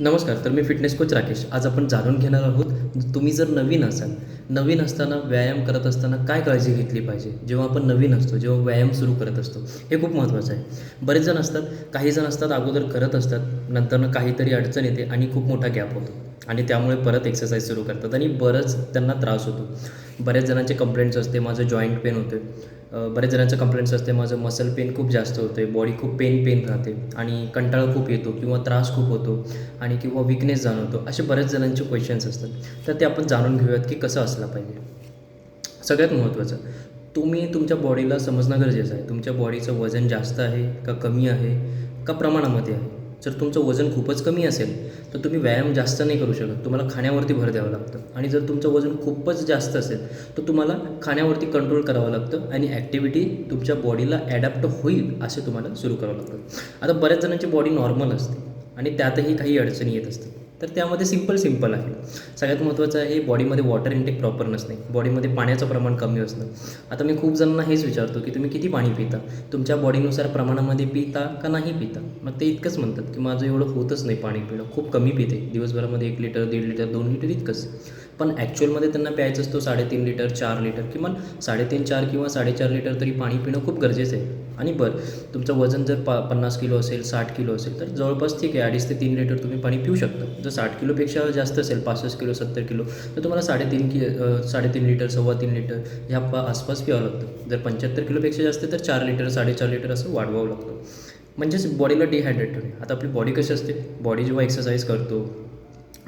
नमस्कार तर मी fitness coach Rakesh. आज आपण जाणून घेणार आहोत तुम्ही जर नवीन असाल नवीन असताना व्यायाम करत असताना काय काळजी घेतली पाहिजे? जेव्हा आपण नवीन असतो जेव्हा व्यायाम सुरू करत असतो हे खूप महत्त्वाचं आहे. बरेच जण असतात काही जण असतात अगोदर करत असतात नंतरनं काहीतरी अडचण येते आणि खूप मोठा गॅप होतो. आणि त्यामुळे परत एक्सरसाइज सुरू करतात आणि बरंच त्यांना त्रास होतो. बऱ्याच जणांचे कंप्लेंट्स असते माझं जॉईंट पेन होते बऱ्याच जणांचं कंप्लेंट्स असते माझं मसल पेन खूप जास्त होते बॉडी खूप पेन पेन राहते आणि कंटाळा खूप येतो किंवा त्रास खूप होतो आणि किंवा विकनेस जाणवतो असे बऱ्याच जणांचे क्वेश्चन्स असतात. तर ते आपण जाणून घेऊयात की कसं असलं पाहिजे. सगळ्यात महत्त्वाचं तुम्ही तुमच्या बॉडीला समजणं गरजेचं आहे. तुमच्या बॉडीचं वजन जास्त आहे का कमी आहे का प्रमाणामध्ये आहे? जर तुमचं वजन खूपच कमी असेल तर तुम्ही व्यायाम जास्त नाही करू शकत. तुम्हाला खाण्यावरती भर द्यावं लागतं. आणि जर तुमचं वजन खूपच जास्त असेल तर तुम्हाला खाण्यावरती कंट्रोल करावं लागतं आणि ॲक्टिव्हिटी तुमच्या बॉडीला ॲडॅप्ट होईल असे तुम्हाला सुरू करावं लागतं. आता बऱ्याच जणांची बॉडी नॉर्मल असते आणि त्यातही काही अडचणी येत असतात. तर त्यामध्ये सिंपल सिंपल आहे. सगळ्यात महत्त्वाचं आहे बॉडीमध्ये वॉटर इनटेक प्रॉपर नसणे. बॉडीमध्ये पाण्याचं प्रमाण कमी असणं. आता मी खूप जणांना हेच विचारतो की तुम्ही किती पाणी पिता? तुमच्या बॉडीनुसार प्रमाणामध्ये पिता का नाही पिता? मग ते इतकंच म्हणतात की माझं एवढं होतच नाही पाणी पिणं. खूप कमी पिते. दिवसभरामध्ये एक लिटर दीड लिटर दोन लिटर इतकंच. पण ॲक्च्युअलमध्ये त्यांना प्यायचं असतो साडेतीन लिटर चार लिटर किमान साडेतीन चार किंवा साडेचार लिटर तरी पाणी पिणं खूप गरजेचं आहे. आणि बरं तुमचं वजन जर पा पन्नास किलो असेल साठ किलो असेल तर जवळपास ठीक आहे. अडीच ते तीन लिटर तुम्ही पाणी पिऊ शकता. जर साठ किलोपेक्षा जास्त असेल पासष्ट किलो सत्तर किलो तर तुम्हाला साडेतीन कि साडेतीन लिटर सव्वा तीन लिटर ह्या पा आसपास प्यावं लागतं. जर पंच्याहत्तर किलोपेक्षा जास्त तर चार लिटर साडेचार लिटर असं वाढवावं लागतं. म्हणजेच बॉडीला डिहायड्रेट होणे आता आपली बॉडी कशी असते? बॉडी जेव्हा एक्सरसाइज करतो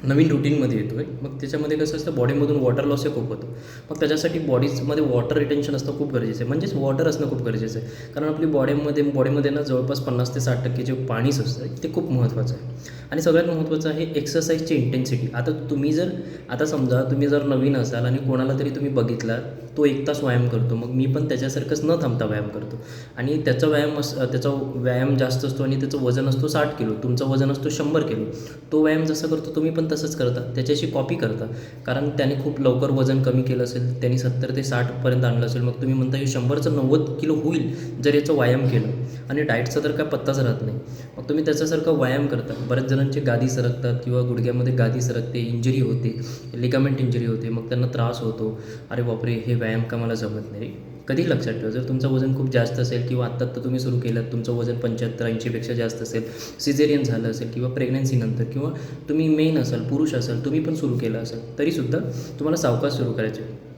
नवीन रुटीनमध्ये येतो आहे मग त्याच्यामध्ये कसं असतं बॉडीमधून वॉटर लॉस हे खूप होतं. मग त्याच्यासाठी बॉडीजमध्ये वॉटर रिटेन्शन असणं खूप गरजेचं आहे. म्हणजेच वॉटर असणं खूप गरजेचं आहे. कारण आपली बॉडीमध्ये बॉडीमध्ये ना जवळपास पन्नास ते साठ टक्के जे पाणीच असतं ते खूप महत्त्वाचं आहे. आणि सगळ्यात महत्त्वाचं आहे एक्सरसाइजची इंटेन्सिटी आता तुम्ही जर आता समजा तुम्ही जर नवीन असाल आणि कोणाला तरी तुम्ही बघितला तो एक तास व्यायाम करतो. मग मी पण त्याच्यासारखंच न थांबता व्यायाम करतो. आणि त्याचा व्यायाम अस त्याचा व्यायाम जास्त असतो आणि त्याचं वजन असतो साठ किलो. तुमचं वजन असतो शंभर किलो. तो व्यायाम जसा करतो तुम्ही पण तसंच करता त्याच्याशी कॉपी करता कारण त्याने खूप लवकर वजन कमी केलं असेल त्यांनी सत्तर ते साठपर्यंत आणलं असेल मग तुम्ही म्हणता हे शंभरचं नव्वद किलो होईल जर याचं व्यायाम केलं. आणि डाएटचा तर काय पत्ताच राहत नाही. मग तुम्ही त्याच्यासारखं व्यायाम करता. बऱ्याच जणांचे गादी सरकतात किंवा गुडघ्यामध्ये गादी सरकते इंजरी होते लिगामेंट इंजरी होते मग त्यांना त्रास होतो. अरे बापरे हे व्यायाम का मला जमत नाही? कधी लक्षात ठेवा? जर तुमचं वजन खूप जास्त असेल किंवा आत्ता आत्ता तुम्ही सुरू केलं तुमचं वजन पंच्याहत्तर ऐंशीपेक्षा जास्त असेल सिझेरियन झालं असेल किंवा प्रेग्नन्सीनंतर किंवा तुम्ही मेन असाल पुरुष असाल तुम्ही पण सुरू केलं असेल तरीसुद्धा तुम्हाला सावकाश सुरू करायचे.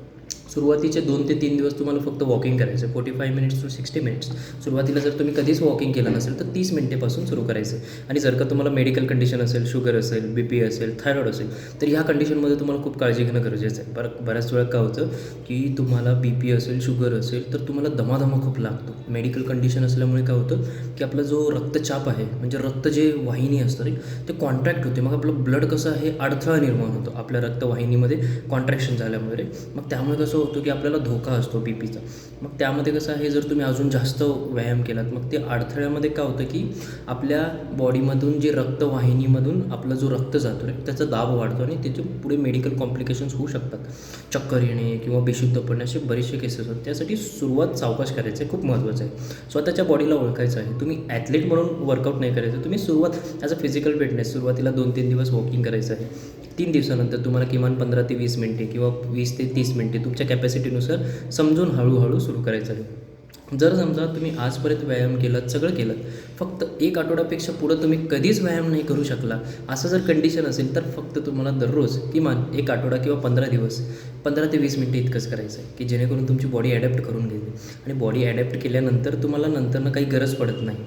सुरुवातीचे दोन ते तीन दिवस तुम्हाला फक्त वॉकिंग करायचं. Forty five minutes to sixty minutes सुरुवातीला जर तुम्ही कधीच वॉकिंग केलं नसेल तर तीस मिनिटेपासून सुरू करायचं. आणि जर का तुम्हाला मेडिकल कंडिशन असेल शुगर असेल बी पी असेल थायरॉईड असेल तर ह्या कंडिशनमध्ये तुम्हाला खूप काळजी घेणं गरजेचं आहे. बरं बऱ्याच वेळा काय होतं की तुम्हाला बी पी असेल शुगर असेल तर तुम्हाला दमादमा खूप लागतो. मेडिकल कंडिशन असल्यामुळे काय होतं की आपला जो रक्तचाप आहे म्हणजे रक्त जे वाहिनी असतं रे ते कॉन्ट्रॅक्ट होते. मग आपलं ब्लड कसं आहे? अडथळा निर्माण होतो. आपल्या रक्तवाहिनीमध्ये कॉन्ट्रॅक्शन झाल्यामुळे मग त्यामुळे कसं होतो की आपल्याला धोका असतो बी पीचा मग त्यामध्ये कसं आहे जर तुम्ही अजून जास्त व्यायाम केलात मग ते अडथळ्यामध्ये काय होतं की आपल्या बॉडीमधून जे रक्तवाहिनीमधून आपला जो रक्त जातो रे त्याचा दाब वाढतो आणि त्याचे पुढे मेडिकल कॉम्प्लिकेशन्स होऊ शकतात. चक्कर येणे किंवा बेशुद्ध पडणे असे बरेचसे केसेस होतात त्यासाठी सुरुवात सावकाश करायचं आहे खूप महत्त्वाचं आहे. स्वतःच्या बॉडीला ओळखायचं आहे. तुम्ही ॲथलीट म्हणून वर्कआउट नाही करायचं. तुम्ही सुरुवात ॲज अ फिजिकल फिटनेस सुरुवातीला दोन तीन दिवस वॉकिंग करायचं आहे. तीन दिवसानंतर तुम्हाला किमान पंधरा ते वीस मिनटे किंवा वीस ते तीस मिनटे तुमच्या कॅपॅसिटीनुसार समजून हळूहळू सुरू करायचं आहे. जर समजा तुम्ही आजपर्यंत व्यायाम केलात सगळं केलं फक्त एक आठवड्यापेक्षा पुढं तुम्ही कधीच व्यायाम नाही करू शकला असं जर कंडिशन असेल तर फक्त तुम्हाला दररोज किमान एक आठवडा किंवा पंधरा दिवस पंधरा ते वीस मिनटं इतकंच करायचं आहे की जेणेकरून तुमची बॉडी ॲडॅप्ट करून घेईल आणि बॉडी ॲडॅप्ट केल्यानंतर तुम्हाला नंतरनं काही गरज पडत नाही.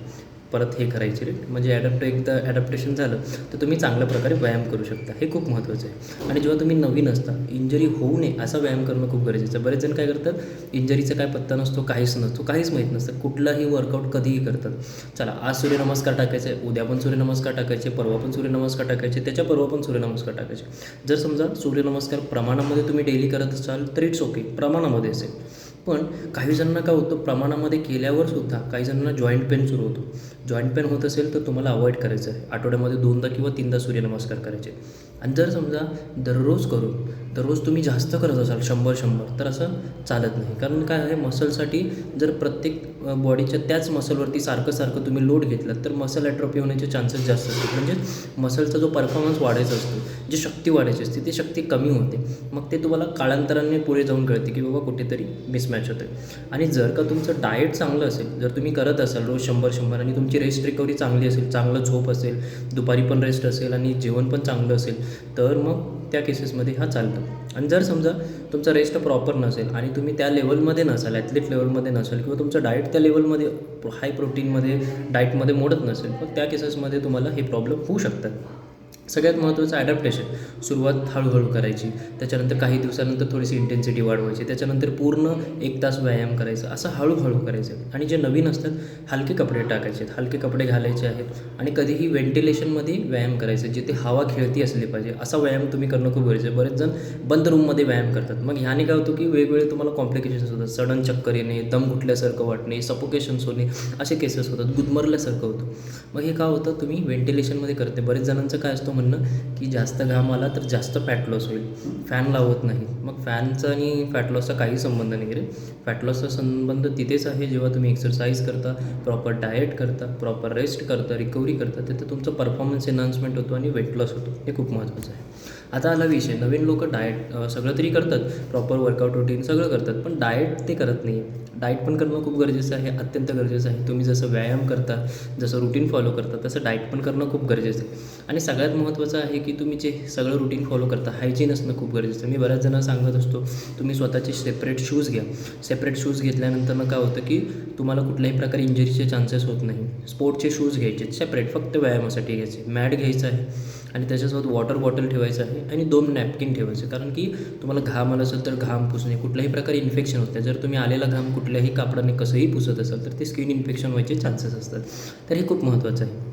परत हे करायची रे. म्हणजे ॲडॅप्ट एकदा ॲडॅप्टेशन झालं तर तुम्ही चांगल्या प्रकारे व्यायाम करू शकता. हे खूप महत्त्वाचं आहे. आणि जेव्हा तुम्ही नवीन असता इंजरी होऊ नये असा व्यायाम करणं खूप गरजेचं आहे. बरेच जण काय करतात इंजरीचा काय पत्ता नसतो काहीच नसतो काहीच माहीत नसतं. कुठलाही वर्कआउट कधीही करतात. चला आज सूर्यनमस्कार टाकायचे उद्या पण सूर्यनमस्कार टाकायचे परवा पण सूर्यनमस्कार टाकायचे त्याच्या परवा पण सूर्यनमस्कार टाकायचे. जर समजा सूर्यनमस्कार प्रमाणामध्ये तुम्ही डेली करत असाल तर इट्स ओके प्रमाणामध्ये असेल. पण काही जणांना काय होतं प्रमाणामध्ये केल्यावर सुद्धा काही जणांना जॉईंट पेन सुरू होतो. जॉईंट पेन होत असेल तर तुम्हाला अवॉइड करायचं आहे आठवड्यामध्ये दोनदा किंवा तीनदा सूर्यनमस्कार करायचे. आणि जर समजा दररोज करून दररोज तुम्ही जास्त करत असाल शंभर शंभर तर असं चालत नाही. कारण काय आहे मसलसाठी जर प्रत्येक बॉडीच्या त्याच मसलवरती सारखं सारखं तुम्ही लोड घेतलं तर मसल ॲट्रॉफी होण्याचे चान्सेस जास्त असतात. म्हणजे मसलचा जो परफॉर्मन्स वाढायचा असतो जी शक्ती वाढायची असते ती शक्ती कमी होते. मग ते तुम्हाला काळांतराने पुढे जाऊन कळते की बाबा कुठेतरी मिसमॅच होतं आणि जर का तुमचं डाएट चांगलं असेल जर तुम्ही करत असाल रोज शंभर शंभर आणि तुमची रेस्ट रिकव्हरी चांगली असेल चांगलं झोप असेल दुपारी पण रेस्ट असेल आणि जेवण पण चांगलं असेल तर मग त्या केसेसमध्ये हा चालतं. आणि जर समजा तुमचा रेस्ट प्रॉपर नसेल आणि तुम्ही त्या लेवलमध्ये नसाल ॲथलीट लेवलमध्ये नसाल किंवा तुमचं डाएट त्या लेवलमध्ये हाय प्रोटीनमध्ये डाएटमध्ये मोडत नसेल मग त्या केसेसमध्ये तुम्हाला हे प्रॉब्लेम होऊ शकतात. सगळ्यात महत्त्वाचं ॲडॅप्टेशन सुरुवात हळूहळू करायची. त्याच्यानंतर काही दिवसानंतर थोडीशी इंटेन्सिटी वाढवायची. त्याच्यानंतर पूर्ण एक तास व्यायाम करायचा. असं हळूहळू करायचं. आणि जे नवीन असतात हलके कपडे टाकायचे आहेत. हलके कपडे घालायचे आहेत. आणि कधीही व्हेंटिलेशनमध्ये व्यायाम करायचं जिथे हवा खेळती असली पाहिजे. असा व्यायाम तुम्ही करणं खूप गरजेचं आहे. बरेच जण बंद रूममध्ये व्यायाम करतात. मग ह्याने काय होतं की वेगवेगळे तुम्हाला कॉम्प्लिकेशन्स होतात. सडन चक्कर येणे दम घुटल्यासारखं वाटणे सपोकेशन्स होणे असे केसेस होतात. गुदमरल्यासारखं होतं. मग हे काय होतं? तुम्ही व्हेंटिलेशनमध्ये करते. बरेच जणांचं काय असतं? म्हणणं की जास्त घाम आला तर जास्त फॅट लॉस होईल. फॅन लावत नाही. मग फॅनचा आणि फॅट लॉसचा काही संबंध नाही रे. फॅट लॉसचा संबंध तिथेच आहे जेव्हा तुम्ही एक्सरसाइज करता प्रॉपर डाएट करता प्रॉपर रेस्ट करता रिकव्हरी करता तिथे तुमचा परफॉर्मन्स एनहान्समेंट होतो आणि वेट लॉस होतो. हे खूप महत्त्वाचं आहे. आता आला विषय. नवीन लोक डाएट सगळं तरी करतात. प्रॉपर वर्कआउट रुटीन सगळं करतात. पण डाएट ते करत नाही. डाएट पण करणं खूप गरजेचं आहे. अत्यंत गरजेचं आहे. तुम्ही जसं व्यायाम करता जसं रुटीन फॉलो करता तसं डाएट पण करणं खूप गरजेचं आहे. आणि सगळ्यात महत्त्वाचं आहे की तुम्ही जे सगळं रुटीन फॉलो करता हायजीन असणं खूप गरजेचं आहे. मी बऱ्याच जणांना सांगत असतो तुम्ही स्वतःचे सेपरेट शूज घ्या. सेपरेट शूज घेतल्यानंतर मग काय होतं की तुम्हाला कुठल्याही प्रकारे इंजरीचे चान्सेस होत नाही. स्पोर्टचे शूज घ्यायचे. सेपरेट फक्त व्यायामासाठी घ्यायचे. मॅट घ्यायचं आहे. आणि त्याच्यासोबत वॉटर बॉटल ठेवायचं आहे आणि दोन नॅपकिन ठेवायचे. कारण की तुम्हाला घाम आला असेल तर घाम पुसणे कुठल्याही प्रकारे इन्फेक्शन होतं जर तुम्ही आलेला घाम कुठल्याही कापडाने कसंही पुसत असाल तर ते स्किन इन्फेक्शन व्हायचे चान्सेस असतात. तर हे खूप महत्त्वाचं आहे.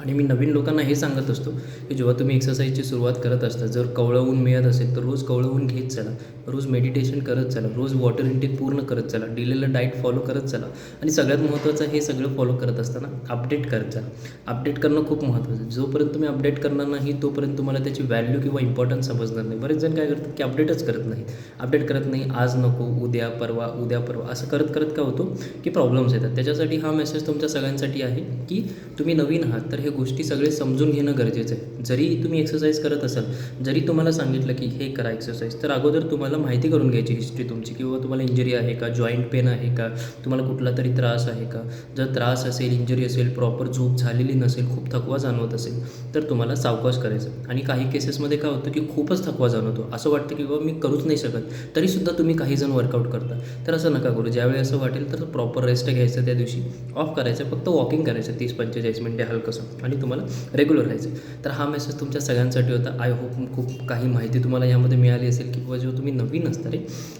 आणि मी नवीन लोकांना हे सांगत असतो की जेव्हा तुम्ही एक्सरसाइजची सुरुवात करत असता जर कवळं ऊन मिळत असेल तर रोज कवळं ऊन घेत चला. रोज मेडिटेशन करत चला. रोज वॉटर इंटेक पूर्ण करत चला. दिलेलं डाएट फॉलो करत चला. आणि सगळ्यात महत्त्वाचं हे सगळं फॉलो करत असताना अपडेट करत चला. अपडेट करणं खूप महत्त्वाचं आहे. जोपर्यंत तुम्ही अपडेट करणार नाही तोपर्यंत तुम्हाला त्याची व्हॅल्यू किंवा इम्पॉर्टन्स समजणार नाही. बरेच जण काय करतात की अपडेटच करत नाही अपडेट करत नाही आज नको उद्या परवा उद्या परवा असं करत करत काय होतो की प्रॉब्लेम्स येतात. त्याच्यासाठी हा मेसेज तुमच्या सगळ्यांसाठी आहे की तुम्ही नवीन आहात. तर हे गोष्टी सगळे समजून घेणं गरजेचं आहे. जरी तुम्ही एक्सरसाइज करत असाल जरी तुम्हाला सांगितलं की हे करा एक्सरसाइज तर अगोदर तुम्हाला माहिती करून घ्यायची हिस्ट्री तुमची किंवा तुम्हाला इंजरी आहे का जॉईंट पेन आहे का तुम्हाला कुठला तरी त्रास आहे का? जर त्रास असेल इंजरी असेल प्रॉपर झोप झालेली नसेल खूप थकवा जाणवत असेल तर तुम्हाला सावकाश करायचं. आणि काही केसेसमध्ये काय होतं की खूपच थकवा जाणवतो. असं वाटतं की बाबा मी करूच नाही शकत. तरीसुद्धा तुम्ही काही जण वर्कआउट करता. तर असं नका करू. ज्यावेळी असं वाटेल तर प्रॉपर रेस्ट घ्यायचं त्या दिवशी. ऑफ करायचं फक्त वॉकिंग करायचं. तीस पंचेचाळीस मिनटे हलकंसं. आणि तुम्हाला रेग्युलर राहायचं तर हा मेसेज तुमच्या सगळ्यांसाठी होता. आय होप खूप काही माहिती तुम्हाला यामध्ये मिळाली असेल की बाबा जेव्हा तुम्ही नवीन असता रे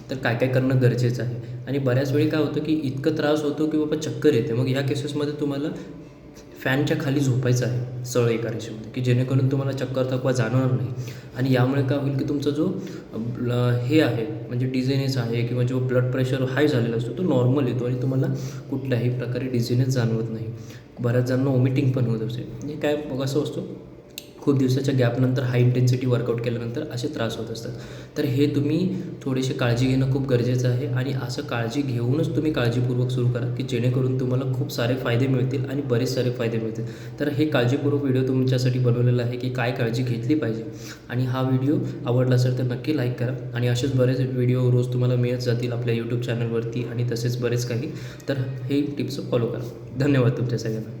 तर काय काय करणं गरजेचं आहे. आणि बऱ्याच वेळी काय होतं की इतकं त्रास होतो की बाबा चक्कर येते. मग ह्या केसेसमध्ये तुम्हाला फॅनच्या खाली झोपायचं आहे सरळ एका रेषेमध्ये की जेणेकरून तुम्हाला चक्कर थकवा जाणवणार नाही. आणि यामुळे काय होईल की तुमचा जो हे आहे म्हणजे डिझिनेस आहे किंवा जो ब्लड प्रेशर हाय झालेला असतो तो नॉर्मल येतो आणि तुम्हाला कुठल्याही प्रकारे डिझिनेस जाणवत नाही. बऱ्याच जणांना ओमिटिंग पण होत असेल. म्हणजे काय मग असं असतो? खूप दिवसाच्या गॅपनंतर हाय इंटेन्सिटी वर्कआउट केल्यानंतर असे त्रास होत असतात. तर हे तुम्ही थोडीशी काळजी घेणं खूप गरजेचं आहे आणि असं काळजी घेऊनच तुम्ही काळजीपूर्वक सुरू करा की जेणेकरून तुम्हाला खूप सारे फायदे मिळतील आणि बरेच सारे फायदे मिळतील. तर हे काळजीपूर्वक व्हिडिओ तुमच्यासाठी बनवलेला आहे की काय काळजी घेतली पाहिजे. आणि हा व्हिडिओ आवडला असेल तर नक्की लाईक करा. आणि असेच बरेच व्हिडिओ रोज तुम्हाला मिळत जातील आपल्या यूट्यूब चॅनलवरती आणि तसेच बरेच काही. तर हे टिप्स फॉलो करा. धन्यवाद तुमच्या सगळ्यांना.